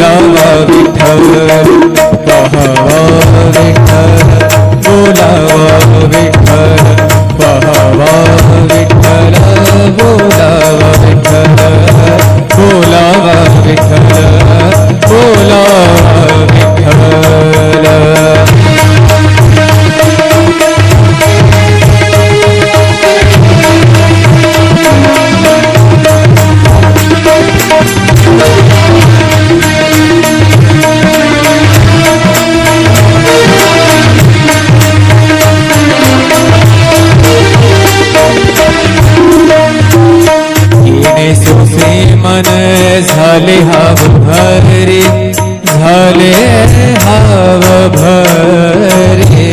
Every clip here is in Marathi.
बोलावा विठ्ठल पहावा मन झाले हाव भरे झाले हाव भरे.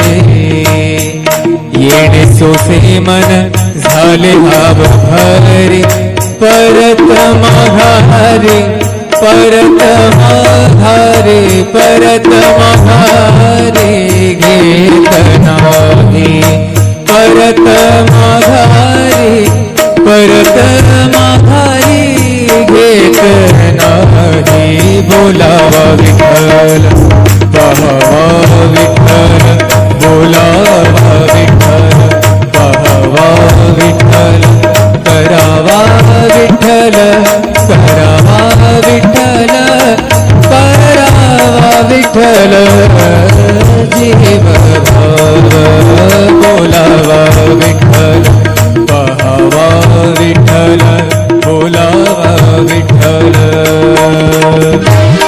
येणे सोसे मन झाले हाव भरे परत मघारे परत मघारे परत मघारे घेत नाही. परत माघारे परत माघारी नाही बोलावा विठ्ठल पहावा Oh.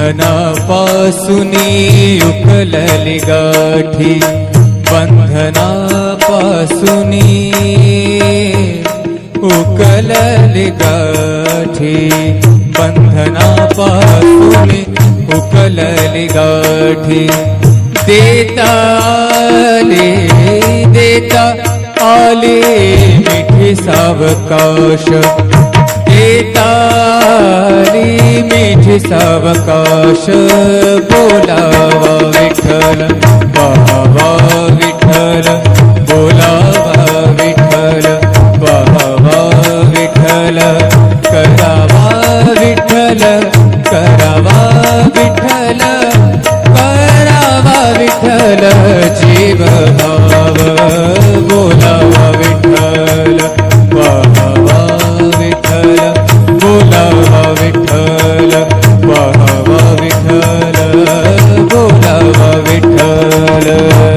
बंधनापासूनी उकलली गाठी. बंधनापासूनी उकलली गाठी. बंधनापासूनी उकलली गाठी. देता आले देता आले मिठी सावकाश. सावकाश बोलावा विठ्ठल पहावा विठ्ठल बोलावा विठ्ठल पहावा विठ्ठल। बोलावा विठ्ठल.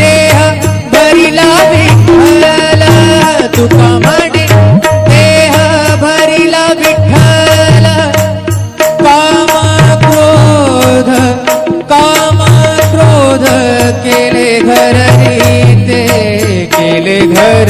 देह भरिला विठ्ठल तुका माझे देह भरिला विठ्ठल काम क्रोध काम क्रोध केले घर रीते केले घर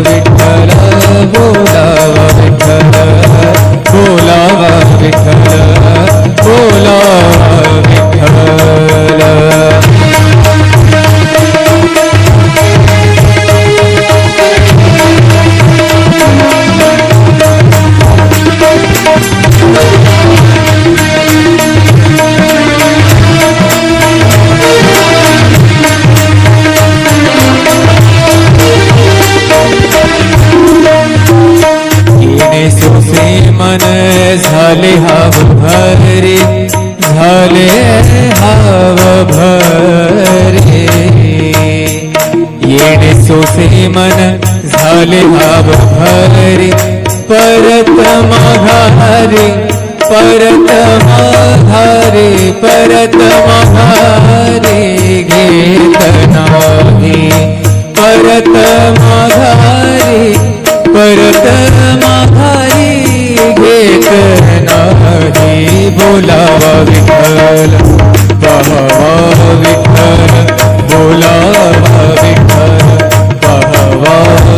विठ्ठल सोसे मन झाले भाव भरे परत माघारे परत माघारे परत माघारे घेत नाही. परत माघारी परत माघारी घेत नाही. बोलावा विठ्ठल विठ्ठल.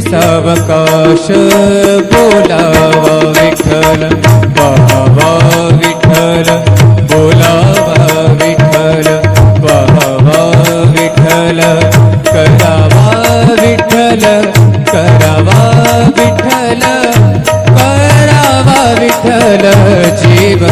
सावकाश बोलावा विठ्ठल वाहवा विठ्ठल बोलावा विठ्ठल वाहवा विठ्ठल करावा विठ्ठल करावा विठ्ठल करावा विठ्ठल जीव